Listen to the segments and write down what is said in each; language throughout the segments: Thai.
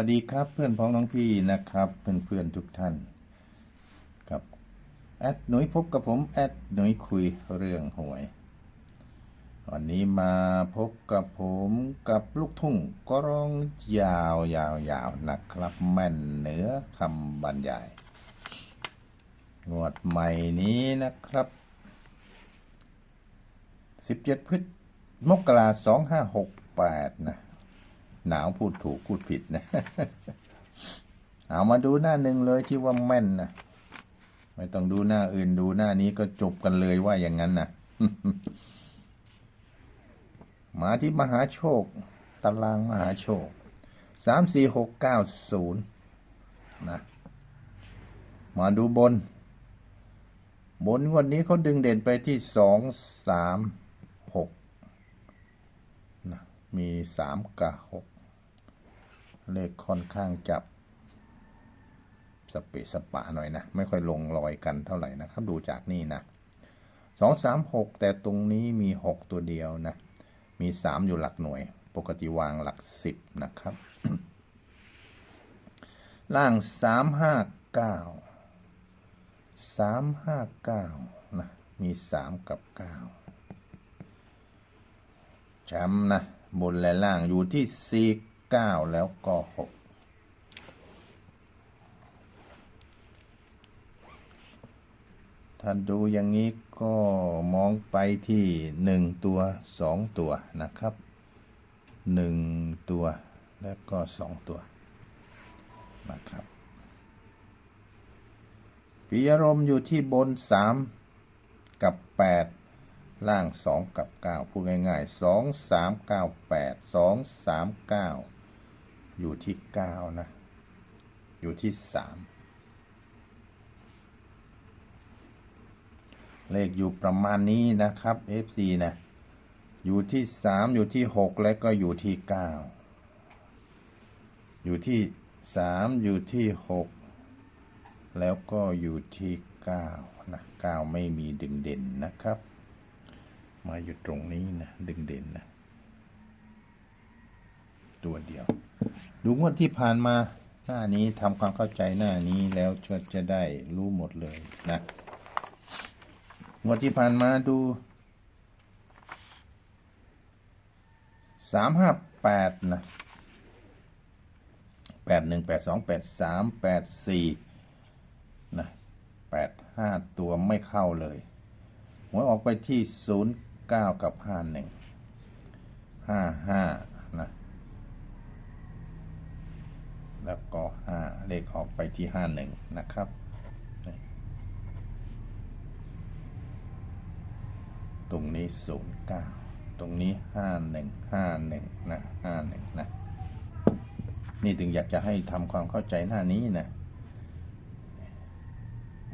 วัสดีครับ เพื่อนพ้องน้องพี่นะครับ เพื่อนเพื่อนๆทุกท่านกับแอดหนุ่ยพบกับผมแอดหนุ่ยคุยเรื่องหวยวันนี้มาพบกับผมกับลูกทุ่งก็ร้องยาวยาวยาวนะครับ แม่นเหนือคำบรรยายงวดใหม่นี้นะครับ 17 พฤษมกราสองห้าหกแปดนะ หนาวพูดถูกพูดผิดนะเอามาดูหน้าหนึ่งเลยที่ว่าแม่นนะไม่ต้องดูหน้าอื่นดูหน้านี้ก็จบกันเลยว่าอย่างนั้นนะมาที่มหาโชค ตารางมหาโชคสามสี่หกเก้าศูนย์นะมาดูบน บนวันนี้เขาดึงเด่นไปที่สองสามหก มีสามกับหกเลขค่อนข้างจับสเปะสปะหน่อยนะ ไม่ค่อยลงรอยกันเท่าไหร่นะครับ ดูจากนี่นะสองสามหกแต่ตรงนี้มีหกตัวเดียวนะ มีสามอยู่หลักหน่วย ปกติวางหลักสิบนะครับ ล่างสามห้าเก้าสามห้าเก้านะ มีสามกับเก้าแชมป์นะ บนและล่างอยู่ที่สี่เก้าแล้วก็หกถ้าดูอย่างนี้ก็มองไปที่หนึ่งตัวสองตัวนะครับหนึ่งตัวและก็สองตัวนะครับปิยรมอยู่ที่บนสามกับแปด ล่างสองกับเก้าพูดง่ายๆสองสามเก้าแปดสองสามเก้าอยู่ที่เก้านะ อยู่ที่สามเลขอยู่ประมาณนี้นะครับ FC นะ อยู่ที่สามอยู่ที่หกและก็อยู่ที่เก้าอยู่ที่สามอยู่ที่หกแล้วก็อยู่ที่เก้านะเก้าไม่มีดึงเด่นนะครับ มาอยู่ตรงนี้นะดึงเด่นนะ ตัวเดียว ดูงวดที่ผ่านมาหน้านี้ทำความเข้าใจหน้านี้แล้วจะจะได้รู้หมดเลยนะงวดที่ผ่านมาดูสามห้าแปดนะแปดหนึ่งแปดสองแปดสามแปดสี่นะแปดห้าตัวไม่เข้าเลยหวยออกไปที่ศูนย์ เก้ากับห้าหนึ่งห้าห้านะแล้วก็ห้าเลขออกไปที่ห้าหนึ่งนะครับตรงนี้ศูนย์เก้าตรงนี้ห้าหนึ่งห้าหนึ่งนะห้าหนึ่งนะ นี่ถึงอยากจะให้ทำความเข้าใจหน้านี้นะ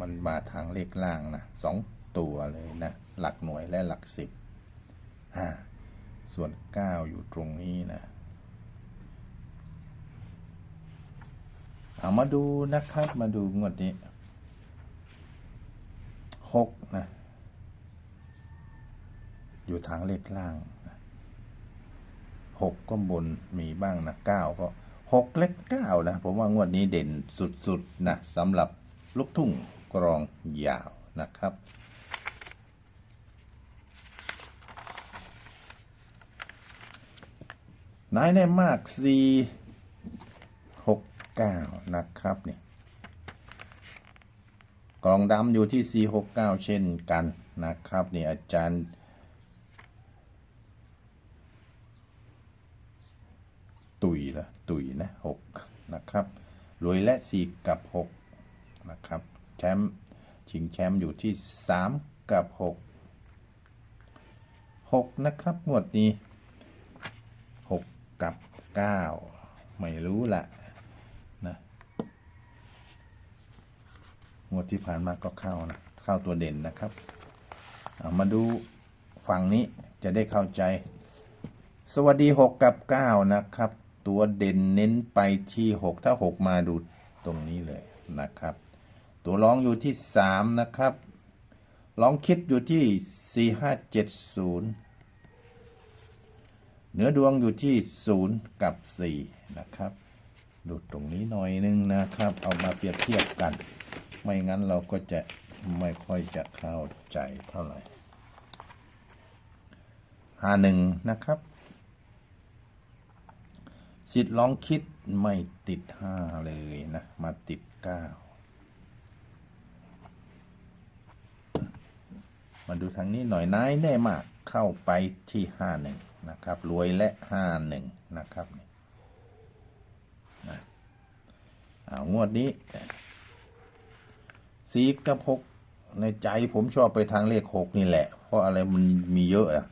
มันมาทางเลขล่างนะสองตัวเลยนะ หลักหน่วยและหลักสิบ ส่วนเก้าอยู่ตรงนี้นะเอามาดูนะครับมาดูงวดนี้หกนะ อยู่ทางเลขล่างหกก็บนมีบ้างนะเก้าก็หกเล็กเก้านะ ผมว่างวดนี้เด่นสุดๆนะสำหรับลูกทุ่งกรองยาวนะครับ นายได้มากสี่หกเก้านะครับนี่กล่องดำอยู่ที่สี่หกเก้าเช่นกันนะครับนี่อาจารย์ตุยละตุยนะหกนะครับรวยและสี่กับหกนะครับแชมป์ชิงแชมป์อยู่ที่สามกับหกหกนะครับงวดนี้ กับเก้าไม่รู้ละนะงวดที่ผ่านมาก็เข้านะเข้าตัวเด่นนะครับามาดูฝั่งนี้จะได้เข้าใจ สวัสดีหกกับเก้านะครับ ตัวเด่นเน้นไปที่หกถ้าหกมาดูตรงนี้เลยนะครับ ตัวร้องอยู่ที่สามนะครับลองคิดอยู่ที่สี่ห้าเจ็ดศูนย์ เหนือดวงอยู่ที่ 0 กับ 4 นะครับดูตรงนี้หน่อยนึงนะครับ เอามาเปรียบเทียบกัน ไม่งั้นเราก็จะไม่ค่อยจะเข้าใจเท่าไหร่หาหนึ่งนะครับ สิทธิ์ลองคิดไม่ติด 5 เลยนะ มาติด 9 มาดูทางนี้หน่อยนายแน่มากเข้าไปที่ห้าหนึ่งนะครับ รวยและห้าหนึ่งนะครับนะเอางวดนี้สีกับหกในใจผมชอบไปทางเลขหกนี่แหละ เพราะอะไรมันมีเยอะอะ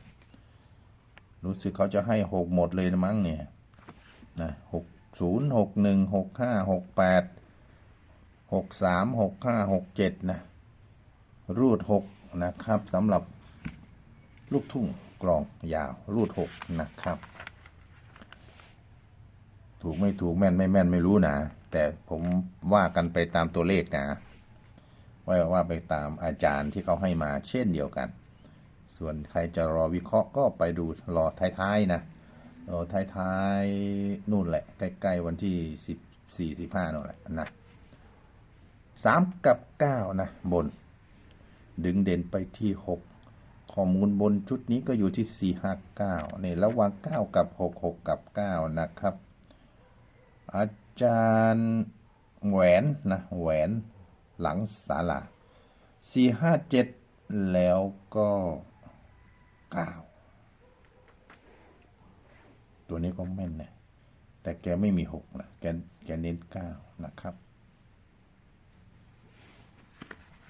รู้สึกเขาจะให้หกหมดเลยนะมั้งเนี่ยนะหกศูนย์หกหนึ่งหกห้าหกแปดหกสามหกห้าหกเจ็ดนะรูดหก นะครับสำหรับลูกทุ่งกลองยาวรูดหกนะครับ ถูกไม่ถูกแม่นไม่แม่นไม่รู้นะ แต่ผมว่ากันไปตามตัวเลขนะ ว่าว่าไปตามอาจารย์ที่เขาให้มาเช่นเดียวกัน ส่วนใครจะรอวิเคราะห์ก็ไปดูรอท้ายๆนะรอท้ายๆนู่นแหละ ใกล้ๆวันที่สิบสี่สิบห้านู่นแหละนะสามกับเก้านะบน ดึงเด่นไปที่หกข้อมูลบนชุดนี้ก็อยู่ที่สี่ห้าเก้าเนี่ยระหว่างเก้ากับหกหกกับเก้านะครับ อาจารย์แหวนนะแหวนหลังศาลาสี่ห้าเจ็ดแล้วก็เก้าตัวนี้ก็แม่นนะแต่แกไม่มีหกนะ แกแกเน้นเก้านะครับ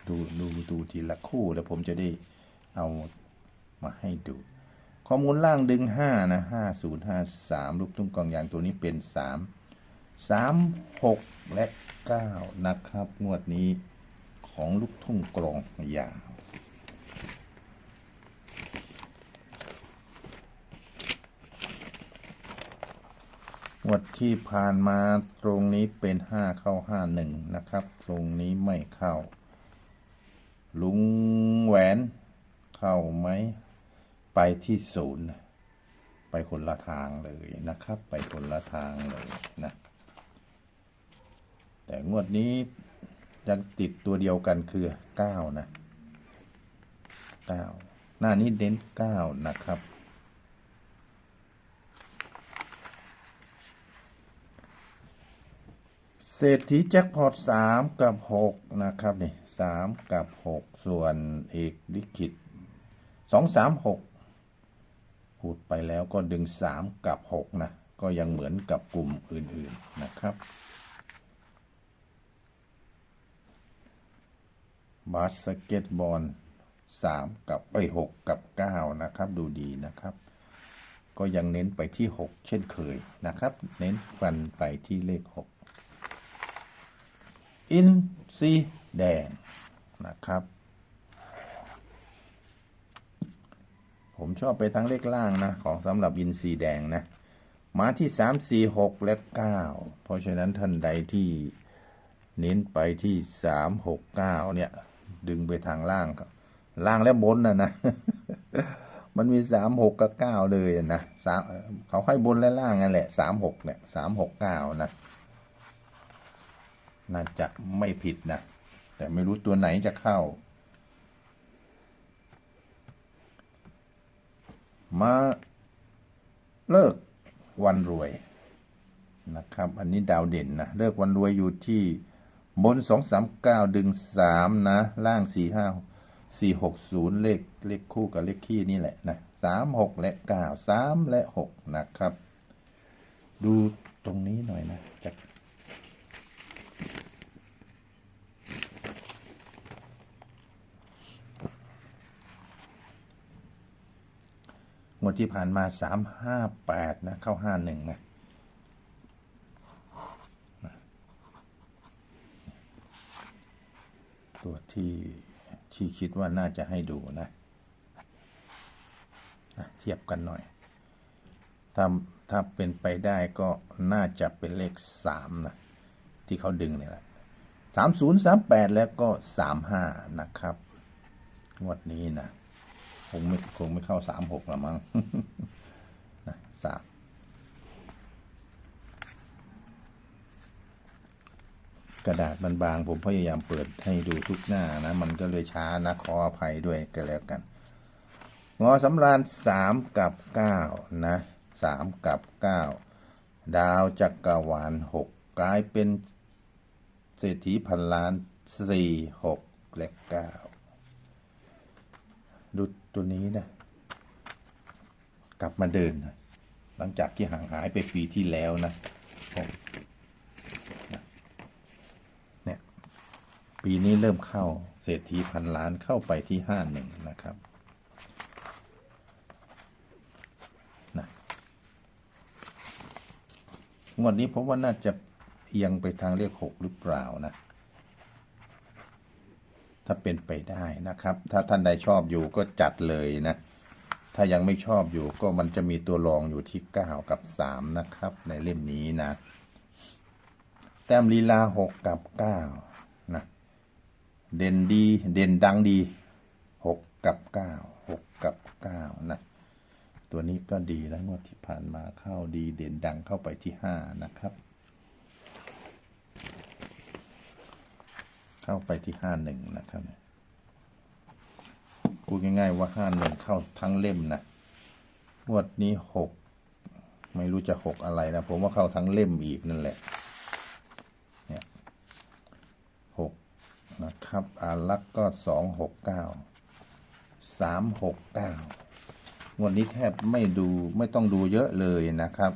ดูดูดูทีละคู่แล้วผมจะได้เอามาให้ดู ข้อมูลล่างดึงห้านะห้าศูนย์ห้าสามลูกตุ้งกองยางตัวนี้เป็นสามสามหกและเก้านะครับ งวดนี้ของลูกทุ่งกลองยาวงวดที่ผ่านมาตรงนี้เป็นห้าเข้าห้าหนึ่งนะครับ ตรงนี้ไม่เข้า ลุงแหวน เข้าไหม ไปที่ศูนย์ไปคนละทางเลยนะครับ ไปคนละทางเลยนะ แต่งวดนี้ยังติดตัวเดียวกันคือเก้านะเก้าหน้านี้เน้นเก้านะครับเศรษฐีแจ็คพอตสามกับหกนะครับนี่ สามกับหกส่วนเอกลิขิตสองสามหกพูดไปแล้วก็ดึงสามกับหกนะ ก็ยังเหมือนกับกลุ่มอื่นๆนะครับบาสเกตบอลสามกับไอหกกับเก้านะครับ ดูดีนะครับ ก็ยังเน้นไปที่หกเช่นเคยนะครับ เน้นฟันไปที่เลขหกอินซี แดงนะครับ ผมชอบไปทั้งเลขล่างนะ ของสำหรับอินซีแดงนะ มาที่สามสี่หกและเก้าเพราะฉะนั้นท่านใดที่เน้นไปที่สามหกเก้าเนี่ย ดึงไปทางล่างครับ ล่างและบนนะนะ มันมีสามหกกับเก้าเลยนะสามเขาให้บนและล่างนั่นแหละสามหกเนี่ยสามหกเก้านะน่าจะไม่ผิดนะ แต่ไม่รู้ตัวไหนจะเข้า มาเลิกวันรวยนะครับ อันนี้ดาวเด่นนะ เลิกวันรวยอยู่ที่บนสองสามเก้าดึงสามนะ ล่างสี่ห้าสี่หกศูนย์เลขเลขคู่กับเลขคี่นี่แหละนะสามหกและเก้าสามและหกนะครับ ดูตรงนี้หน่อยนะจาก ดที่ผ่านมาสามห้าแปดนะเข้าห้าหนึ่งนะตัวที่ที่คิดว่าน่าจะให้ดูนะเทียบกันหน่อย ถ้าถ้าเป็นไปได้ก็น่าจะเป็นเลขสามนะที่เขาดึงเนี่ยแหละสามศูนย์สามแปดแล้วก็สามห้านะครับ งวดนี้นะ งไม่คงไม่เข้าสามหกละมั้งนะสามกระดาษมันบางผมพยายามเปิดให้ดูทุกหน้านะ มันก็เลยช้านะขออภัยด้วยกันแล้วกัน งอสำราญสามกับเก้านะสามกับเก้าดาวจักรวาลหกกลายเป็นเศรษฐีพันล้านสี่หกและเก้า ตัวนี้นะกลับมาเดินนะหลังจากที่ห่างหายไปปีที่แล้วนะเนี่ยปีนี้เริ่มเข้าเศรษฐีพันล้านเข้าไปที่ห้าหนึ่งนะครับนะวดนี้ผมว่าน่าจะเอียงไปทางเลขหกหรือเปล่านะ ถ้าเป็นไปได้นะครับ ถ้าท่านใดชอบอยู่ก็จัดเลยนะ ถ้ายังไม่ชอบอยู่ก็มันจะมีตัวรองอยู่ที่ 9 กับ 3 นะครับ ในเล่มนี้นะ แต้มลีลา 6 กับ 9 นะ เด่นดี เด่นดังดี 6 กับ 9 6 กับ 9 นะ ตัวนี้ก็ดีแล้วงวดที่ผ่านมาเข้าดีเด่นดังเข้าไปที่ 5 นะครับ เข้าไปที่ห้าหนึ่งนะครับพูดง่ายๆว่าห้าหนึ่งเข้าทั้งเล่มนะงวดนี้หกไม่รู้จะหกอะไรนะ ผมว่าเข้าทั้งเล่มอีกนั่นแหละเนี่ยหกนะครับอารักษ์ก็สองหกเก้าสามหกเก้างวดนี้แทบไม่ดูไม่ต้องดูเยอะเลยนะครับ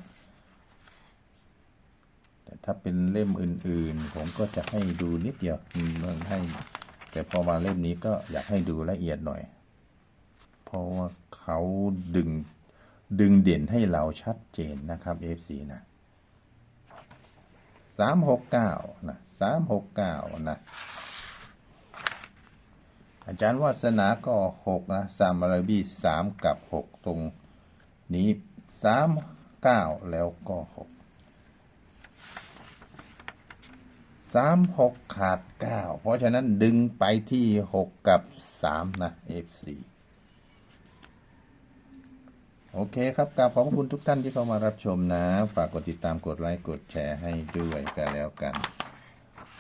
ถ้าเป็นเล่มอื่นๆ ผมก็จะให้ดูนิดเดียวมมันให้ แต่พอมาเล่มนี้ก็อยากให้ดูละเอียดหน่อย เพราะว่าเขาดึงดึงเด่นให้เราชัดเจนนะครับ FC นะสามหกเก้านะสามหกเก้านะอาจารย์วาสนาก็หกนะสามอาราบีสามกับหกตรงนี้สามเก้าแล้วก็หก สามหกขาดเก้าเพราะฉะนั้นดึงไปที่หกกับสามนะ F4 โอเคครับกราบขอบคุณทุกท่านที่เข้ามารับชมนะ ฝากกดติดตามกดไลค์กดแชร์ให้ด้วยกันแล้วกัน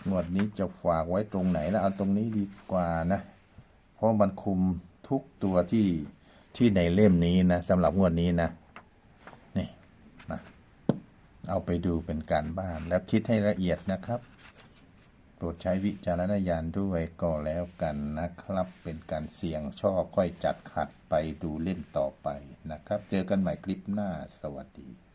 งวดนี้จะฝากไว้ตรงไหนแล้วเอาตรงนี้ดีกว่านะ เพราะมันคุมทุกตัวที่ที่ในเล่มนี้นะสำหรับงวดนี้นะนี่นะเอาไปดูเป็นการบ้านแล้วคิดให้ละเอียดนะครับ โปรดใช้วิจารณญาณด้วยก็แล้วกันนะครับ เป็นการเสี่ยงช่อค่อยจัดขัดไปดูเล่นต่อไปนะครับ เจอกันใหม่คลิปหน้าสวัสดี